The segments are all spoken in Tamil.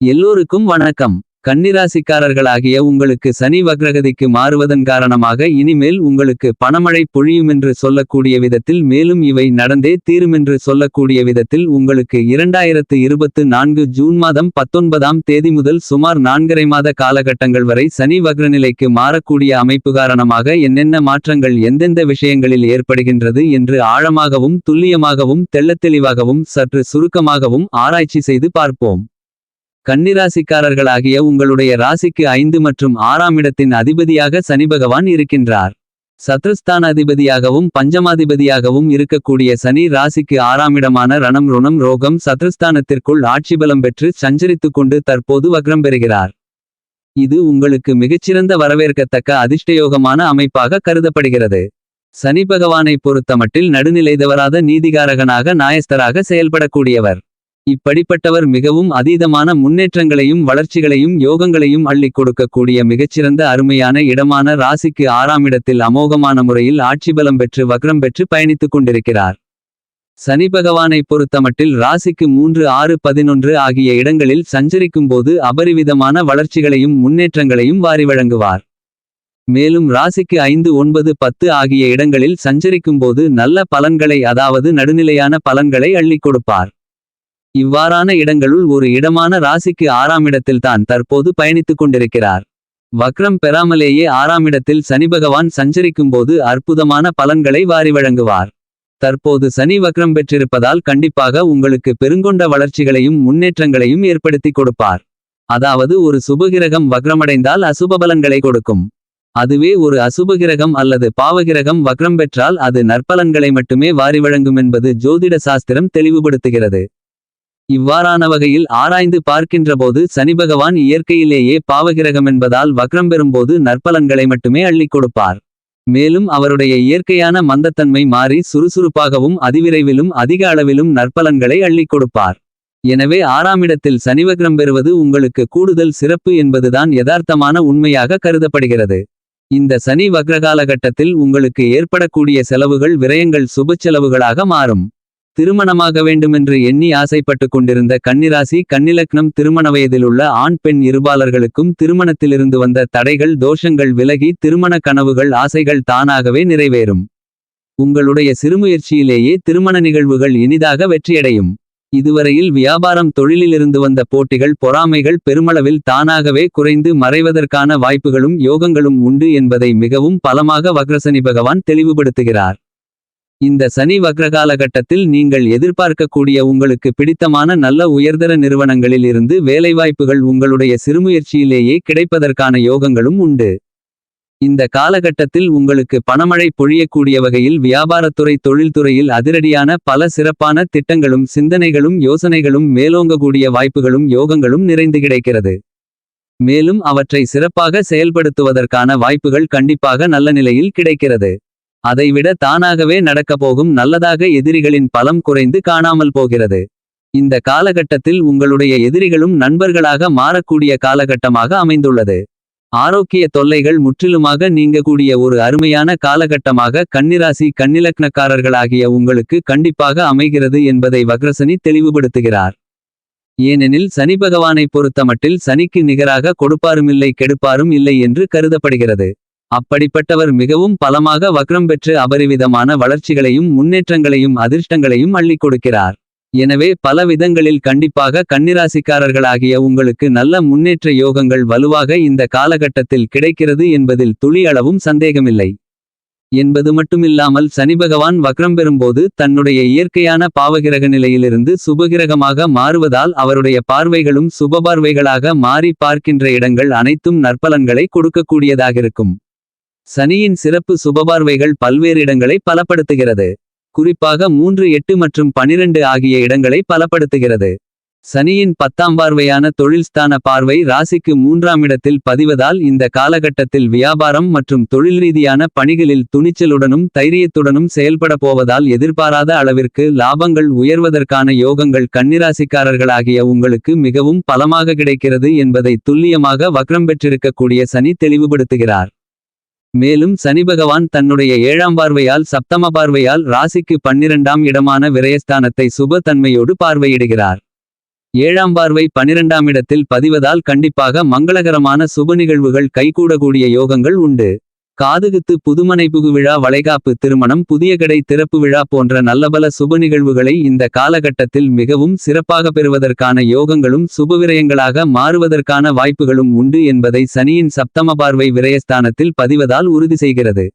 எல்லோருக்கும் வணக்கம். கன்னிராசிக்காரர்களாகிய உங்களுக்கு சனி வக்ரகதிக்கு மாறுவதன் காரணமாக இனிமேல் உங்களுக்கு பணமழை பொழியுமென்று சொல்லக்கூடிய விதத்தில் மேலும் இவை நடந்தே தீருமென்று சொல்லக்கூடிய விதத்தில் உங்களுக்கு இரண்டாயிரத்து இருபத்து நான்கு ஜூன் மாதம் பத்தொன்பதாம் தேதி முதல் சுமார் நான்கரை மாத காலகட்டங்கள் வரை சனி வக்ரநிலைக்கு மாறக்கூடிய அமைப்பு காரணமாக என்னென்ன மாற்றங்கள் எந்தெந்த விஷயங்களில் ஏற்படுகின்றது என்று ஆழமாகவும் துல்லியமாகவும் தெள்ளத்தெளிவாகவும் சற்று சுருக்கமாகவும் ஆராய்ச்சி செய்து பார்ப்போம். கன்னிராசிக்காரர்களாகிய உங்களுடைய ராசிக்கு ஐந்து மற்றும் ஆறாம் இடத்தின் அதிபதியாக சனி பகவான் இருக்கின்றார். சத்ருஸ்தான அதிபதியாகவும் பஞ்சமாதிபதியாகவும் இருக்கக்கூடிய சனி ராசிக்கு ஆறாம் இடமான ரணம் ருணம் ரோகம் சத்ருஸ்தானத்திற்குள் ஆட்சி பலம் பெற்று சஞ்சரித்துக் கொண்டு தற்போது வக்ரம் பெறுகிறார். இது உங்களுக்கு மிகச்சிறந்த வரவேற்கத்தக்க அதிர்ஷ்டயோகமான அமைப்பாக கருதப்படுகிறது. சனி பகவானை பொறுத்தமட்டில் நடுநிலைதவராத நீதிகாரகனாக நாயஸ்தராக செயல்படக்கூடியவர். இப்படிப்பட்டவர் மிகவும் அதீதமான முன்னேற்றங்களையும் வளர்ச்சிகளையும் யோகங்களையும் அள்ளிக் கொடுக்கக்கூடிய மிகச்சிறந்த அருமையான இடமான ராசிக்கு ஆறாம் இடத்தில் அமோகமான முறையில் ஆட்சி பலம் பெற்று வக்ரம் பெற்று பயணித்துக் கொண்டிருக்கிறார். சனி பகவானை பொறுத்தமட்டில் ராசிக்கு மூன்று ஆறு பதினொன்று ஆகிய இடங்களில் சஞ்சரிக்கும்போது அபரிவிதமான வளர்ச்சிகளையும் முன்னேற்றங்களையும் வாரி வழங்குவார். மேலும் ராசிக்கு ஐந்து ஒன்பது பத்து ஆகிய இடங்களில் சஞ்சரிக்கும்போது நல்ல பலன்களை அதாவது நடுநிலையான பலன்களை அள்ளிக் கொடுப்பார். இவ்வாறான இடங்களுள் ஒரு இடமான ராசிக்கு ஆறாம் இடத்தில்தான் தற்போது பயணித்துக் கொண்டிருக்கிறார். வக்ரம் பெறாமலேயே ஆறாம் இடத்தில் சனி பகவான் சஞ்சரிக்கும்போது அற்புதமான பலன்களை வாரி வழங்குவார். தற்போது சனி வக்ரம் பெற்றிருப்பதால் கண்டிப்பாக உங்களுக்கு பெருங்கொண்ட வளர்ச்சிகளையும் முன்னேற்றங்களையும் ஏற்படுத்தி கொடுப்பார். அதாவது ஒரு சுபகிரகம் வக்ரமடைந்தால் அசுப பலன்களை கொடுக்கும். அதுவே ஒரு அசுபகிரகம் அல்லது பாவகிரகம் வக்ரம் பெற்றால் அது நற்பலன்களை மட்டுமே வாரி வழங்கும் என்பது ஜோதிட சாஸ்திரம் தெளிவுபடுத்துகிறது. இவ்வாறான வகையில் ஆராய்ந்து பார்க்கின்றபோது சனிபகவான் இயற்கையிலேயே பாவகிரகமென்பதால் வக்ரம் பெறும்போது நற்பலன்களை மட்டுமே அள்ளிக் கொடுப்பார். மேலும் அவருடைய இயற்கையான மந்தத்தன்மை மாறி சுறுசுறுப்பாகவும் அதிவிரைவிலும் அதிக அளவிலும் நற்பலன்களை அள்ளிக் கொடுப்பார். எனவே ஆறாமிடத்தில் சனிவக்ரம் பெறுவது உங்களுக்கு கூடுதல் சிறப்பு என்பதுதான் யதார்த்தமான உண்மையாக கருதப்படுகிறது. இந்த சனி வக்ரகாலகட்டத்தில் உங்களுக்கு ஏற்படக்கூடிய செலவுகள் விரயங்கள் சுப செலவுகளாக மாறும். திருமணமாக வேண்டுமென்று எண்ணி ஆசைப்பட்டு கொண்டிருந்த கன்னிராசி கன்னிலக்னம் திருமண வயதிலுள்ள ஆண் பெண் இருபாலர்களுக்கும் திருமணத்திலிருந்து வந்த தடைகள் தோஷங்கள் விலகி திருமண கனவுகள் ஆசைகள் தானாகவே நிறைவேறும். உங்களுடைய சிறுமுயற்சியிலேயே திருமண நிகழ்வுகள் இனிதாக வெற்றியடையும். இதுவரையில் வியாபாரம் தொழிலிலிருந்து வந்த போட்டிகள் பொறாமைகள் பெருமளவில் தானாகவே குறைந்து மறைவதற்கான வாய்ப்புகளும் யோகங்களும் உண்டு என்பதை மிகவும் பலமாக வக்ரசனி பகவான் தெளிவுபடுத்துகிறார். இந்த சனி வக்ரகாலகட்டத்தில் நீங்கள் எதிர்பார்க்கக்கூடிய உங்களுக்கு பிடித்தமான நல்ல உயர்தர நிறுவனங்களில் இருந்து வேலைவாய்ப்புகள் உங்களுடைய சிறுமுயற்சியிலேயே கிடைப்பதற்கான யோகங்களும் உண்டு. இந்த காலகட்டத்தில் உங்களுக்கு பணமழை பொழியக்கூடிய வகையில் வியாபாரத்துறை தொழில்துறையில் அதிரடியான பல சிறப்பான திட்டங்களும் சிந்தனைகளும் யோசனைகளும் மேலோங்கக்கூடிய வாய்ப்புகளும் யோகங்களும் நிறைந்து கிடைக்கிறது. மேலும் அவற்றை சிறப்பாக செயல்படுத்துவதற்கான வாய்ப்புகள் கண்டிப்பாக நல்ல நிலையில் கிடைக்கிறது. அதைவிட தானாகவே நடக்கப்போகும் நல்லதாக எதிரிகளின் பலம் குறைந்து காணாமல் போகிறது. இந்த காலகட்டத்தில் உங்களுடைய எதிரிகளும் நண்பர்களாக மாறக்கூடிய காலகட்டமாக அமைந்துள்ளது. ஆரோக்கிய தொல்லைகள் முற்றிலுமாக நீங்கக்கூடிய ஒரு அருமையான காலகட்டமாக கன்னிராசி கன்னிலக்னக்காரர்களாகிய உங்களுக்கு கண்டிப்பாக அமைகிறது என்பதை வக்ரசனி தெளிவுபடுத்துகிறார். ஏனெனில் சனி பகவானை பொறுத்தமட்டில் சனிக்கு நிகராக கொடுப்பாருமில்லை கெடுப்பாரும் இல்லை என்று கருதப்படுகிறது. அப்படிப்பட்டவர் மிகவும் பலமாக வக்ரம் பெற்று அபரிவிதமான வளர்ச்சிகளையும் முன்னேற்றங்களையும் அதிர்ஷ்டங்களையும் அள்ளிக் கொடுக்கிறார். எனவே பல விதங்களில் கண்டிப்பாக கன்னிராசிக்காரர்களாகிய உங்களுக்கு நல்ல முன்னேற்ற யோகங்கள் வலுவாக இந்த காலகட்டத்தில் கிடைக்கிறது என்பதில் துளி அளவும் சந்தேகமில்லை. என்பது மட்டுமில்லாமல் சனிபகவான் வக்ரம் பெறும்போது தன்னுடைய இயற்கையான பாவகிரக நிலையிலிருந்து சுபகிரகமாக மாறுவதால் அவருடைய பார்வைகளும் சுபபார்வைகளாக மாறி பார்க்கின்ற இடங்கள் அனைத்தும் நற்பலன்களை கொடுக்கக்கூடியதாகிருக்கும். சனியின் சிறப்பு சுபபார்வைகள் பல்வேறு இடங்களை பலப்படுத்துகிறது. குறிப்பாக மூன்று எட்டு மற்றும் பனிரெண்டு ஆகிய இடங்களை பலப்படுத்துகிறது. சனியின் பத்தாம் பார்வையான தொழில்ஸ்தான பார்வை ராசிக்கு மூன்றாம் இடத்தில் பதிவதால் இந்த காலகட்டத்தில் வியாபாரம் மற்றும் தொழில் ரீதியான பணிகளில் துணிச்சலுடனும் தைரியத்துடனும் செயல்பட போவதால் எதிர்பாராத அளவிற்கு லாபங்கள் உயர்வதற்கான யோகங்கள் கன்னிராசிக்காரர்களாகிய உங்களுக்கு மிகவும் பலமாக கிடைக்கிறது என்பதை துல்லியமாக வக்ரம் பெற்றிருக்கக்கூடிய சனி தெளிவுபடுத்துகிறார். மேலும் சனி பகவான் தன்னுடைய ஏழாம் பார்வையால் சப்தம பார்வையால் ராசிக்கு பன்னிரண்டாம் இடமான விரயஸ்தானத்தை சுப தன்மையோடு பார்வையிடுகிறார். ஏழாம் பார்வை பனிரெண்டாம் இடத்தில் பதிவதால் கண்டிப்பாக மங்களகரமான சுப நிகழ்வுகள் கைகூடக்கூடிய யோகங்கள் உண்டு. காதுகுத்து புதுமனை புகுவிழா வளைகாப்பு திருமணம் புதிய கடை திறப்பு விழா போன்ற நல்லபல சுப நிகழ்வுகளை இந்த காலகட்டத்தில் மிகவும் சிறப்பாக பெறுவதற்கான யோகங்களும் சுபவிரயங்களாக மாறுவதற்கான வாய்ப்புகளும் உண்டு என்பதை சனியின் சப்தம பார்வை விரயஸ்தானத்தில் பதிவதால் உறுதி செய்கிறது.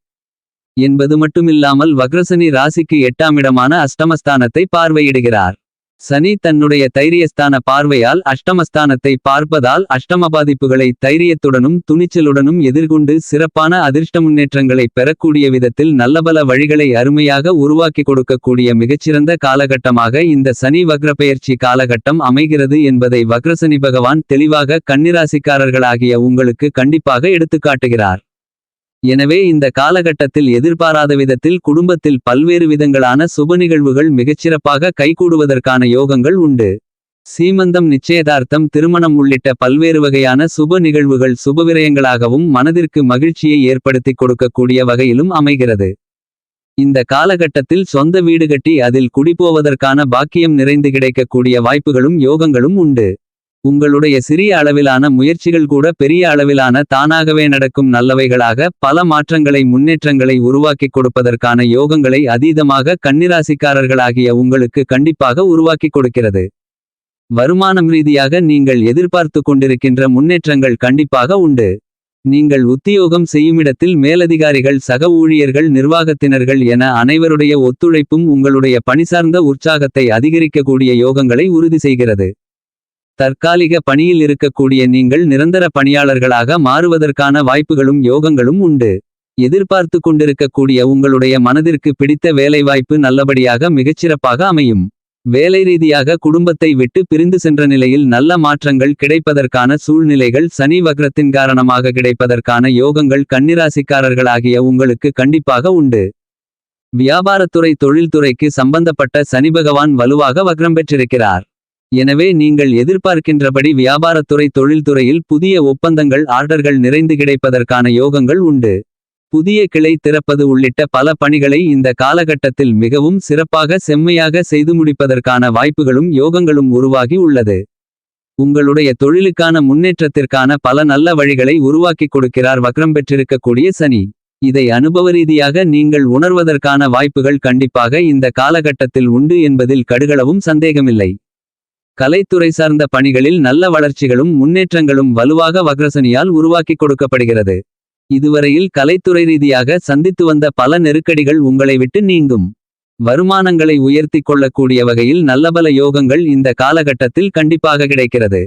என்பது மட்டுமில்லாமல் வக்ரசனி ராசிக்கு எட்டாம் இடமான அஷ்டமஸ்தானத்தை பார்வையிடுகிறார். சனி தன்னுடைய தைரியஸ்தான பார்வையால் அஷ்டமஸ்தானத்தை பார்ப்பதால் அஷ்டம பாதிப்புகளை தைரியத்துடனும் துணிச்சலுடனும் எதிர்கொண்டு சிறப்பான அதிர்ஷ்ட முன்னேற்றங்களை பெறக்கூடிய விதத்தில் நல்லபல வழிகளை அருமையாக உருவாக்கி கொடுக்கக்கூடிய மிகச்சிறந்த காலகட்டமாக இந்த சனி வக்ரப்பெயர்ச்சி காலகட்டம் அமைகிறது என்பதை வக்ரசனி பகவான் தெளிவாக கன்னிராசிக்காரர்களாகிய உங்களுக்கு கண்டிப்பாக எடுத்துக்காட்டுகிறார். எனவே இந்த காலகட்டத்தில் எதிர்பாராத விதத்தில் குடும்பத்தில் பல்வேறு விதங்களான சுப நிகழ்வுகள் மிகச்சிறப்பாக கைகூடுவதற்கான யோகங்கள் உண்டு. சீமந்தம் நிச்சயதார்த்தம் திருமணம் உள்ளிட்ட பல்வேறு வகையான சுப நிகழ்வுகள் சுபவிரயங்களாகவும் மனதிற்கு மகிழ்ச்சியை ஏற்படுத்திக் கொடுக்கக்கூடிய வகையிலும் அமைகிறது. இந்த காலகட்டத்தில் சொந்த வீடு கட்டி அதில் குடிபோவதற்கான பாக்கியம் நிறைந்து கிடைக்கக்கூடிய வாய்ப்புகளும் யோகங்களும் உண்டு. உங்களுடைய சிறிய அளவிலான முயற்சிகள் கூட பெரிய அளவிலான தானாகவே நடக்கும் நல்லவைகளாக பல மாற்றங்களை முன்னேற்றங்களை உருவாக்கிக் கொடுப்பதற்கான யோகங்களை அதீதமாக கன்னிராசிக்காரர்களாகிய உங்களுக்கு கண்டிப்பாக உருவாக்கிக் கொடுக்கிறது. வருமானம் ரீதியாக நீங்கள் எதிர்பார்த்து கொண்டிருக்கின்ற முன்னேற்றங்கள் கண்டிப்பாக உண்டு. நீங்கள் உத்தியோகம் செய்யுமிடத்தில் மேலதிகாரிகள் சக ஊழியர்கள் நிர்வாகத்தினர்கள் என அனைவருடைய ஒத்துழைப்பும் உங்களுடைய பணிசார்ந்த உற்சாகத்தை அதிகரிக்கக்கூடிய யோகங்களை உறுதி செய்கிறது. தற்காலிக பணியில் இருக்கக்கூடிய நீங்கள் நிரந்தர பணியாளர்களாக மாறுவதற்கான வாய்ப்புகளும் யோகங்களும் உண்டு. எதிர்பார்த்து கொண்டிருக்கக்கூடிய உங்களுடைய மனதிற்கு பிடித்த வேலைவாய்ப்பு நல்லபடியாக மிகச்சிறப்பாக அமையும். வேலை ரீதியாக குடும்பத்தை விட்டு பிரிந்து சென்ற நிலையில் நல்ல மாற்றங்கள் கிடைப்பதற்கான சூழ்நிலைகள் சனி வக்ரத்தின் காரணமாக கிடைப்பதற்கான யோகங்கள் கன்னிராசிக்காரர்களாகிய உங்களுக்கு கண்டிப்பாக உண்டு. வியாபாரத்துறை தொழில்துறைக்கு சம்பந்தப்பட்ட சனி பகவான் வலுவாக வக்ரம் பெற்றிருக்கிறார். எனவே நீங்கள் எதிர்பார்க்கின்றபடி வியாபாரத்துறை தொழில்துறையில் புதிய ஒப்பந்தங்கள் ஆர்டர்கள் நிறைந்து கிடைப்பதற்கான யோகங்கள் உண்டு. புதிய கிளை திறப்பது உள்ளிட்ட பல பணிகளை இந்த காலகட்டத்தில் மிகவும் சிறப்பாக செம்மையாக செய்து முடிப்பதற்கான வாய்ப்புகளும் யோகங்களும் உருவாகி உள்ளது. உங்களுடைய தொழிலுக்கான முன்னேற்றத்திற்கான பல நல்ல வழிகளை உருவாக்கிக் கொடுக்கிறார் வக்ரம் பெற்றிருக்கக்கூடிய சனி. இதை அனுபவ ரீதியாக நீங்கள் உணர்வதற்கான வாய்ப்புகள் கண்டிப்பாக இந்த காலகட்டத்தில் உண்டு என்பதில் கடுகளவும் சந்தேகமில்லை. கலைத்துறை சார்ந்த பணிகளில் நல்ல வளர்ச்சிகளும் முன்னேற்றங்களும் வலுவாக வக்ரசனியால் உருவாக்கிக் கொடுக்கப்படுகிறது. இதுவரையில் கலைத்துறை ரீதியாக சந்தித்து வந்த பல நெருக்கடிகள் உங்களை விட்டு நீங்கும். வருமானங்களை உயர்த்திக் கொள்ளக்கூடிய வகையில் நல்லபல யோகங்கள் இந்த காலகட்டத்தில் கண்டிப்பாக கிடைக்கிறது.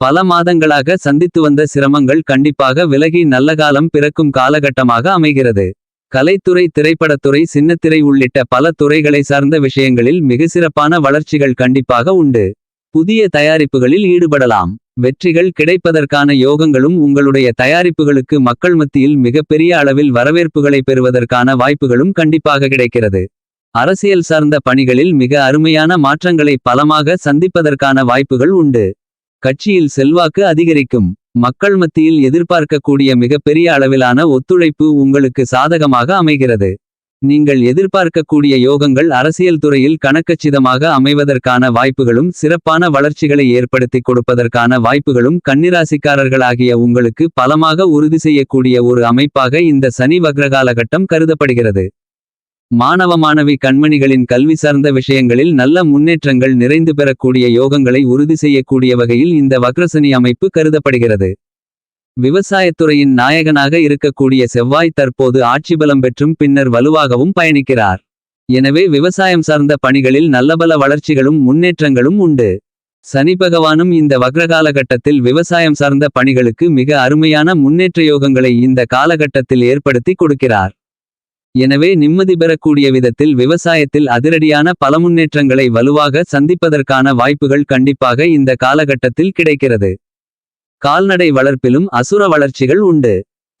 பல மாதங்களாக சந்தித்து வந்த சிரமங்கள் கண்டிப்பாக விலகி நல்ல காலம் பிறக்கும் காலகட்டமாக அமைகிறது. கலைத்துறை திரைப்படத்துறை சின்னத்திரை உள்ளிட்ட பல துறைகளை சார்ந்த விஷயங்களில் மிக சிறப்பான வளர்ச்சிகள் கண்டிப்பாக உண்டு. புதிய தயாரிப்புகளில் ஈடுபடலாம். வெற்றிகள் கிடைப்பதற்கான யோகங்களும் உங்களுடைய தயாரிப்புகளுக்கு மக்கள் மத்தியில் மிகப்பெரிய அளவில் வரவேற்புகளை பெறுவதற்கான வாய்ப்புகளும் கண்டிப்பாக கிடைக்கிறது. அரசியல் சார்ந்த பணிகளில் மிக அருமையான மாற்றங்களை பலமாக சந்திப்பதற்கான வாய்ப்புகள் உண்டு. கட்சியில் செல்வாக்கு அதிகரிக்கும். மக்கள் மத்தியில் எதிர்பார்க்கக்கூடிய மிகப்பெரிய அளவிலான ஒத்துழைப்பு உங்களுக்கு சாதகமாக அமைகிறது. நீங்கள் எதிர்பார்க்கக்கூடிய யோகங்கள் அரசியல் துறையில் கணக்கச்சிதமாக அமைவதற்கான வாய்ப்புகளும் சிறப்பான வளர்ச்சிகளை ஏற்படுத்திக் கொடுப்பதற்கான வாய்ப்புகளும் கன்னிராசிக்காரர்களாகிய உங்களுக்கு பலமாக உறுதி செய்யக்கூடிய ஒரு அமைப்பாக இந்த சனி வக்ரகாலகட்டம் கருதப்படுகிறது. மாணவ மாணவி கண்மணிகளின் கல்வி சார்ந்த விஷயங்களில் நல்ல முன்னேற்றங்கள் நிறைந்து பெறக்கூடிய யோகங்களை உறுதி செய்யக்கூடிய வகையில் இந்த வக்ரசனி அமைப்பு கருதப்படுகிறது. விவசாயத்துறையின் நாயகனாக இருக்கக்கூடிய செவ்வாய் தற்போது ஆட்சி பலம் பெற்றும் பின்னர் வலுவாகவும் பயணிக்கிறார். எனவே விவசாயம் சார்ந்த பணிகளில் நல்லபல வளர்ச்சிகளும் முன்னேற்றங்களும் உண்டு. சனி பகவானும் இந்த வக்ரகாலகட்டத்தில் விவசாயம் சார்ந்த பணிகளுக்கு மிக அருமையான முன்னேற்ற யோகங்களை இந்த காலகட்டத்தில் ஏற்படுத்தி கொடுக்கிறார். எனவே நிம்மதி பெறக்கூடிய விதத்தில் விவசாயத்தில் அதிரடியான பல முன்னேற்றங்களை வலுவாக சந்திப்பதற்கான வாய்ப்புகள் கண்டிப்பாக இந்த காலகட்டத்தில் கிடைக்கிறது. கால்நடை வளர்ப்பிலும் அசுர வளர்ச்சிகள் உண்டு.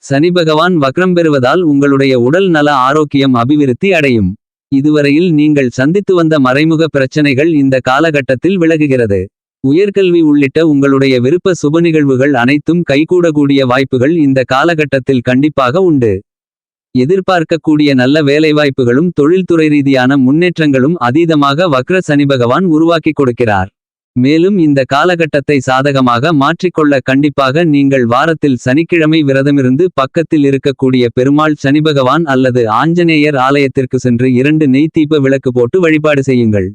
சனி பகவான் வக்ரம் பெறுவதால் உங்களுடைய உடல் நல ஆரோக்கியம் அபிவிருத்தி அடையும். இதுவரையில் நீங்கள் சந்தித்து வந்த மறைமுக பிரச்சனைகள் இந்த காலகட்டத்தில் விலகுகிறது. உயர்கல்வி உள்ளிட்ட உங்களுடைய விருப்ப சுப நிகழ்வுகள் அனைத்தும் கைகூடக்கூடிய வாய்ப்புகள் இந்த காலகட்டத்தில் கண்டிப்பாக உண்டு. எதிர்பார்க்கக்கூடிய நல்ல வேலைவாய்ப்புகளும் தொழில்துறை ரீதியான முன்னேற்றங்களும் அதீதமாக வக்ர சனி பகவான் உருவாக்கிக் கொடுக்கிறார். மேலும் இந்த காலகட்டத்தை சாதகமாக மாற்றிக்கொள்ள கண்டிப்பாக நீங்கள் வாரத்தில் சனிக்கிழமை விரதமிருந்து பக்கத்தில் இருக்கக்கூடிய பெருமாள் சனிபகவான் அல்லது ஆஞ்சநேயர் ஆலயத்திற்கு சென்று இரண்டு நெய்த்தீப விளக்கு போட்டு வழிபாடு செய்யுங்கள்.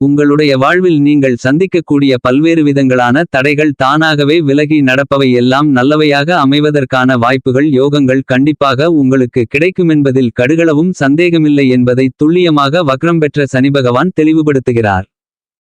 உங்களுடைய வாழ்வில் நீங்கள் சந்திக்கக்கூடிய பல்வேறு விதங்களான தடைகள் தானாகவே விலகி நடப்பவை எல்லாம் நல்லவையாக அமைவதற்கான வாய்ப்புகள் யோகங்கள் கண்டிப்பாக உங்களுக்கு கிடைக்குமென்பதில் கடுகளவும் சந்தேகமில்லை என்பதை துல்லியமாக வக்ரம் பெற்ற சனிபகவான் தெளிவுபடுத்துகிறார்.